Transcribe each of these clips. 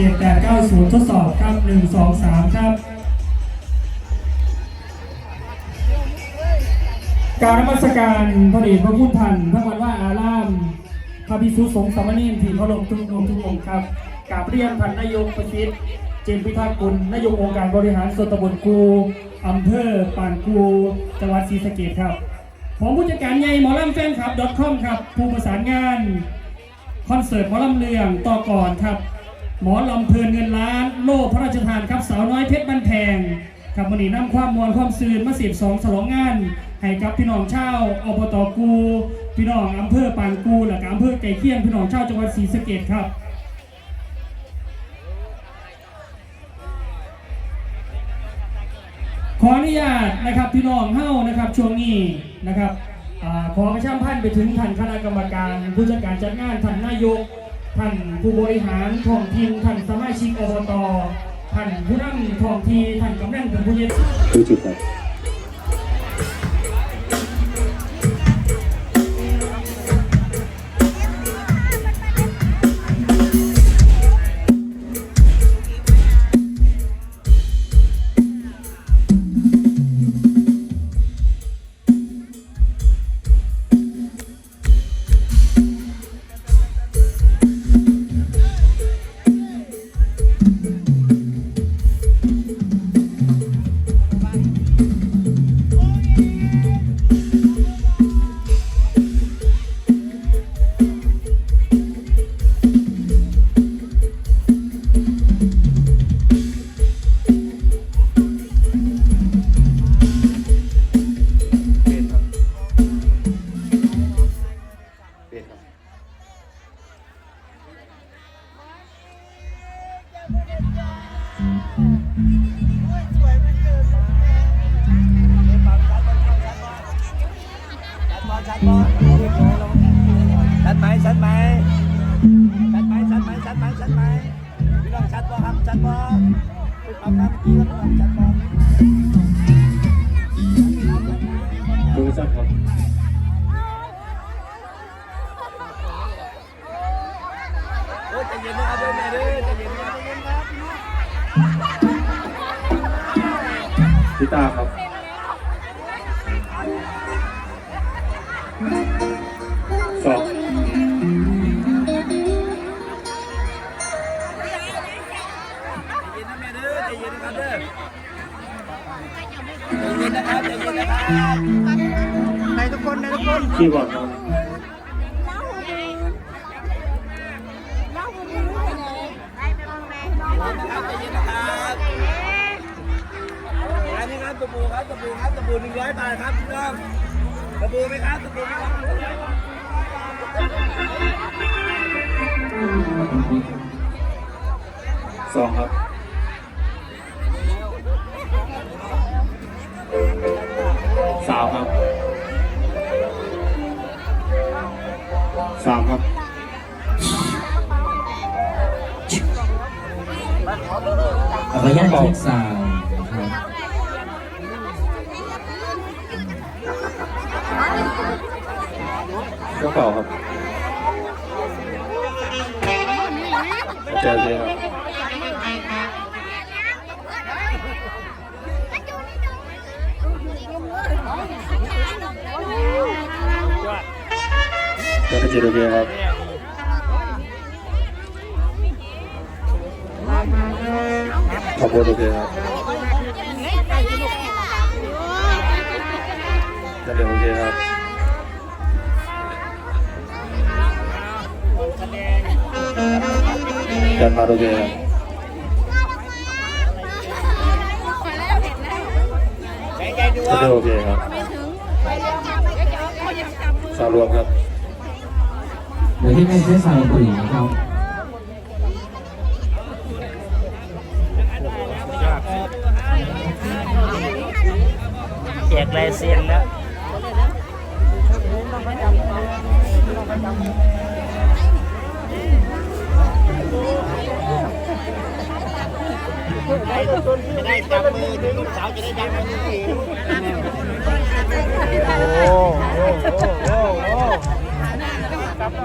7890 ทดสอบครับ 123 ครับการนมัสการพระเดชพระพุทธันพระวันว่าอารามพระภิกษุสงฆ์สามเณรที่เคารพทุกองทุกองครับกาบเรียนท่านนายกประสิทธิ์เจนพิทักษ์กุลนายกองค์การบริหารส่วนตำบลกูอำเภอป่านกูจังหวัดศรีสะเกษครับ ผมผู้จัดการใหญ่หมอลำแฟนคลับ .com ครับ ผู้ประสานงาน คอนเสิร์ตหมอลำเลืองต่อก่อนครับ หมอลำเพลินเงินล้าน โล่พระราชทานครับสาวน้อยเพชรบันแพงครับวันนี้นำความมวลความซื่นมาสียบสองฉลองงานให้กับพี่น้องชาวอบตกู พี่น้องอำเภอปานกูและก็อำเภอไก่เคียงพี่น้องชาวจังหวัดศรีสะเกษครับขออนุญาตนะครับพี่น้องเฮ้านะครับช่วงนี้นะครับอขอประชาสัมพันธ์ไปถึงท่านคณะกรรมการผู้จัดการจัดงานท่านนายก ท่านผู้บริหารท้องถิ่นท่านสมาชิกอบตท่านผู้นำท้องที่ท่านกำนันท่านผู้ใหญ่รู้จุดครับ ชัดไหมชัดไหมชัดไหมพี่น้องชัดบอครับชัดบอคุณทำน้ำกี้ครับพี่น้องชัดบอดูสักครับโอ้ยใจเย็นนะครับเด้อแม่เด้อใจเย็นครับใจเย็นครับพี่ตาครับ ใจเย็นนะครทุกคนในทุกคนคีย์บอร์ดครับนะครับใจเย็นนะครับอันนี้ครับตะบูครับตะบูครับตะบูหนึ่งร้อยบาทครับพี่น้องตะบูไหมครับตะบูไหมครับสองครับาวครับสามครับขออนุญาตเช็คซาวด์นะครับกระเป๋าครับเจอเลยครับ จะโอเคครับขอบคุณโอเคครับจะเดี๋ยวโอเคครับจะมาโอเคครับใจใจดูจะเดี๋ยวโอเคครับสาวรวมครับ để cái này sẽ sao quỷ hay không chẹt le xiên đó. Đây, đây, đây, đây, đây, đây, đây, đây, đây, đây, đây, đây,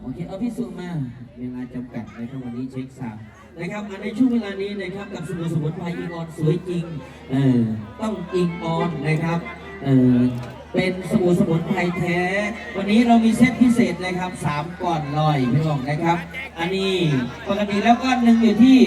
โอเคเอาพี่สุมาเวลาจำกัดนะครับวันนี้เช็คสามนะครับมาในช่วงเวลานี้นะครับกับสมุนสมุนไพรอิงออนสวยจริงเออต้องอิงออนนะครับเออเป็นสมุนสมุนไพรแท้ วันนี้เรามีเซตพิเศษเลยครับสามก่อนลอยพี่บอกนะครับ อันนี้ปกติแล้วก้อนหนึ่งอยู่ที่